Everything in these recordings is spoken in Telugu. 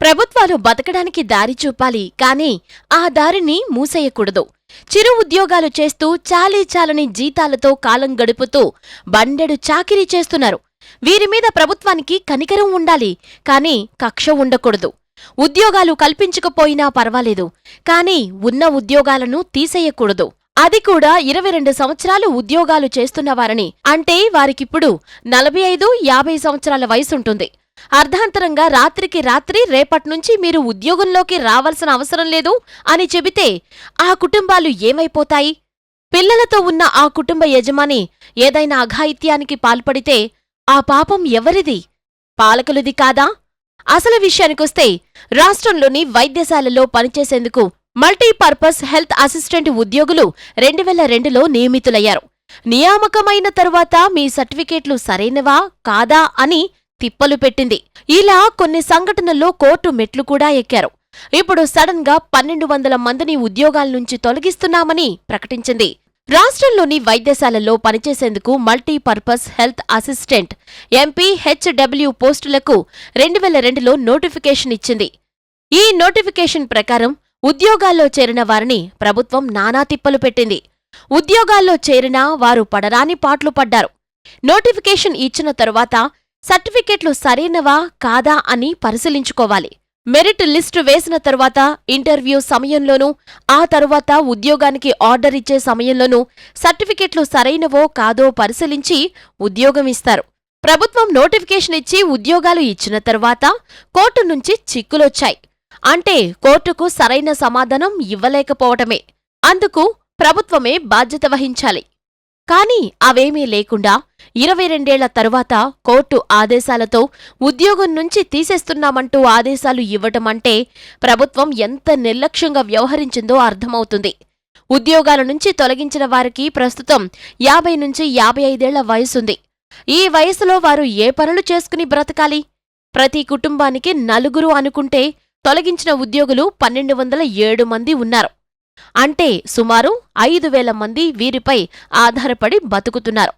ప్రభుత్వాలు బతకడానికి దారి చూపాలి కానీ ఆ దారిని మూసేయకూడదు. చిరు ఉద్యోగాలు చేస్తూ చాలీ చాలని జీతాలతో కాలం గడుపుతూ బండెడు చాకిరీ చేస్తున్నారు. వీరి మీద ప్రభుత్వానికి కనికరం ఉండాలి కానీ కక్ష ఉండకూడదు. ఉద్యోగాలు కల్పించకపోయినా పర్వాలేదు కానీ ఉన్న ఉద్యోగాలను తీసేయకూడదు. అది కూడా ఇరవై రెండు సంవత్సరాలు ఉద్యోగాలు చేస్తున్నవారని అంటే వారికిప్పుడు నలభై ఐదు యాభై సంవత్సరాల వయసుంటుంది. అర్ధాంతరంగా రాత్రికి రాత్రి రేపట్నుంచి మీరు ఉద్యోగంలోకి రావాల్సిన అవసరం లేదు అని చెబితే ఆ కుటుంబాలు ఏమైపోతాయి? పిల్లలతో ఉన్న ఆ కుటుంబ యజమాని ఏదైనా అఘాయిత్యానికి పాల్పడితే ఆ పాపం ఎవరిది? పాలకులది కాదా? అసలు విషయానికొస్తే రాష్ట్రంలోని వైద్యశాలలో పనిచేసేందుకు మల్టీపర్పస్ హెల్త్ అసిస్టెంట్ ఉద్యోగులు రెండు వేల రెండులో నియమితులయ్యారు. నియామకమైన తరువాత మీ సర్టిఫికేట్లు సరైనవా? కాదా? అని తిప్పలు పెట్టింది. ఇలా కొన్ని సంఘటనల్లో కోర్టు మెట్లు కూడా ఎక్కారు. ఇప్పుడు సడన్గా పన్నెండు వందల మందిని ఉద్యోగాల నుంచి తొలగిస్తున్నామని ప్రకటించింది. రాష్ట్రంలోని వైద్యశాలల్లో పనిచేసేందుకు multipurpose health assistant MP HW పోస్టులకు రెండు వేల రెండులో నోటిఫికేషన్ ఇచ్చింది. ఈ నోటిఫికేషన్ ప్రకారం ఉద్యోగాల్లో చేరిన వారిని ప్రభుత్వం నానా తిప్పలు పెట్టింది. ఉద్యోగాల్లో చేరినా వారు పడరాని పాట్లు పడ్డారు. నోటిఫికేషన్ ఇచ్చిన తరువాత సర్టిఫికెట్లు సరైనవా కాదా అని పరిశీలించుకోవాలి. మెరిట్ లిస్టు వేసిన తర్వాత ఇంటర్వ్యూ సమయంలోనూ ఆ తరువాత ఉద్యోగానికి ఆర్డర్ ఇచ్చే సమయంలోనూ సర్టిఫికెట్లు సరైనవో కాదో పరిశీలించి ఉద్యోగం ఇస్తారు. ప్రభుత్వం నోటిఫికేషన్ ఇచ్చి ఉద్యోగాలు ఇచ్చిన తర్వాత కోర్టు నుంచి చిక్కులొచ్చాయి. అంటే కోర్టుకు సరైన సమాధానం ఇవ్వలేకపోవటమే. అందుకు ప్రభుత్వమే బాధ్యత వహించాలి. కాని అవేమీ లేకుండా ఇరవై రెండేళ్ళ తరువాత కోర్టు ఆదేశాలతో ఉద్యోగం నుంచి తీసేస్తున్నామంటూ ఆదేశాలు ఇవ్వటమంటే ప్రభుత్వం ఎంత నిర్లక్ష్యంగా వ్యవహరించిందో అర్థమవుతుంది. ఉద్యోగాల నుంచి తొలగించిన వారికి ప్రస్తుతం యాభై నుంచి యాభై ఐదేళ్ళ వయసుంది. ఈ వయసులో వారు ఏ పనులు చేసుకుని బ్రతకాలి? ప్రతి కుటుంబానికి నలుగురు అనుకుంటే తొలగించిన ఉద్యోగులు పన్నెండు వందల ఏడు మంది ఉన్నారు. అంటే సుమారు ఐదు వేల మంది వీరిపై ఆధారపడి బతుకుతున్నారు.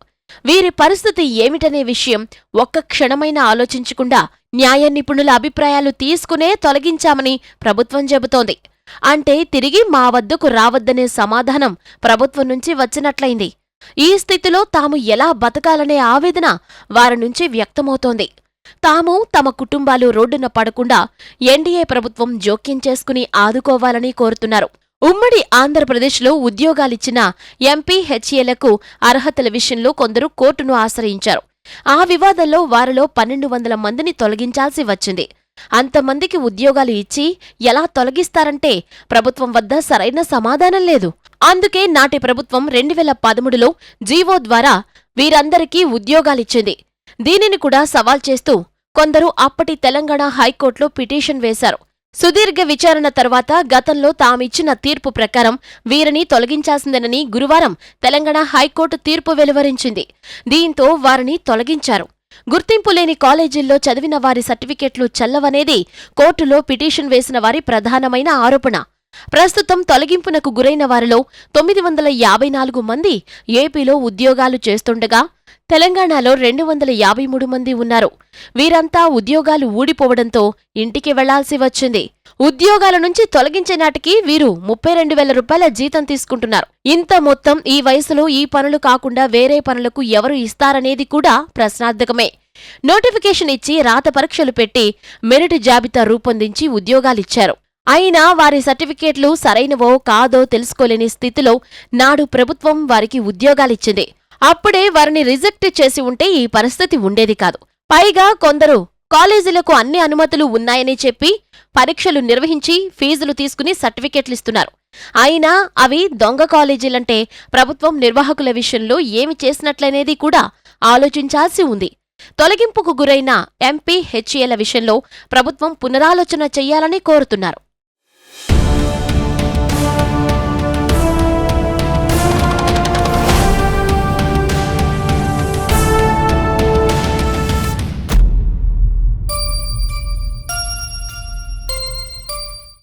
వీరి పరిస్థితి ఏమిటనే విషయం ఒక్క క్షణమైనా ఆలోచించకుండా న్యాయ నిపుణుల అభిప్రాయాలు తీసుకునే తొలగించామని ప్రభుత్వం చెబుతోంది. అంటే తిరిగి మా వద్దకు రావద్దనే సమాధానం ప్రభుత్వం నుంచి వచ్చినట్లయింది. ఈ స్థితిలో తాము ఎలా బతకాలనే ఆవేదన వారి నుంచి వ్యక్తమవుతోంది. తాము తమ కుటుంబాలు రోడ్డున పడకుండా ఎన్డీఏ ప్రభుత్వం జోక్యం చేసుకుని ఆదుకోవాలని కోరుతున్నారు. ఉమ్మడి ఆంధ్రప్రదేశ్లో ఉద్యోగాలిచ్చిన ఎంపీ హెచ్ఏలకు అర్హతల విషయంలో కొందరు కోర్టును ఆశ్రయించారు. ఆ వివాదంలో వారిలో పన్నెండు వందల మందిని తొలగించాల్సి వచ్చింది. అంతమందికి ఉద్యోగాలు ఇచ్చి ఎలా తొలగిస్తారంటే ప్రభుత్వం వద్ద సరైన సమాధానం లేదు. అందుకే నాటి ప్రభుత్వం రెండు వేల పదమూడులో జీవో ద్వారా వీరందరికీ ఉద్యోగాలిచ్చింది. దీనిని కూడా సవాల్ చేస్తూ కొందరు అప్పటి తెలంగాణ హైకోర్టులో పిటిషన్ వేశారు. సుదీర్ఘ విచారణ తర్వాత గతంలో తామిచ్చిన తీర్పు ప్రకారం వీరిని తొలగించాల్సిందేనని గురువారం తెలంగాణ హైకోర్టు తీర్పు వెలువరించింది. దీంతో వారిని తొలగించారు. గుర్తింపు లేని కాలేజీల్లో చదివిన వారి సర్టిఫికెట్లు చెల్లవనేది కోర్టులో పిటిషన్ వేసిన వారి ప్రధానమైన ఆరోపణ. ప్రస్తుతం తొలగింపునకు గురైన వారిలో తొమ్మిది వందల యాభై నాలుగు మంది ఏపీలో ఉద్యోగాలు చేస్తుండగా తెలంగాణలో రెండు వందల యాభై మూడు మంది ఉన్నారు. వీరంతా ఉద్యోగాలు ఊడిపోవడంతో ఇంటికి వెళ్ళాల్సి వచ్చింది. ఉద్యోగాల నుంచి తొలగించే నాటికి వీరు ముప్పై రెండు వేల రూపాయల జీతం తీసుకుంటున్నారు. ఇంత మొత్తం ఈ వయసులో ఈ పనులు కాకుండా వేరే పనులకు ఎవరు ఇస్తారనేది కూడా ప్రశ్నార్థకమే. నోటిఫికేషన్ ఇచ్చి రాత పరీక్షలు పెట్టి మెరిట్ జాబితా రూపొందించి ఉద్యోగాలిచ్చారు. అయినా వారి సర్టిఫికేట్లు సరైనవో కాదో తెలుసుకోలేని స్థితిలో నాడు ప్రభుత్వం వారికి ఉద్యోగాలిచ్చింది. అప్పుడే వారిని రిజెక్ట్ చేసి ఉంటే ఈ పరిస్థితి ఉండేది కాదు. పైగా కొందరు కాలేజీలకు అన్ని అనుమతులు ఉన్నాయని చెప్పి పరీక్షలు నిర్వహించి ఫీజులు తీసుకుని సర్టిఫికెట్లిస్తున్నారు అయినా అవి దొంగ కాలేజీలంటే ప్రభుత్వం నిర్వాహకుల విషయంలో ఏమి చేసినట్లనేది కూడా ఆలోచించాల్సి ఉంది. తొలగింపుకు గురైన ఎంపీ హెచ్ఏల విషయంలో ప్రభుత్వం పునరాలోచన చెయ్యాలని కోరుతున్నారు.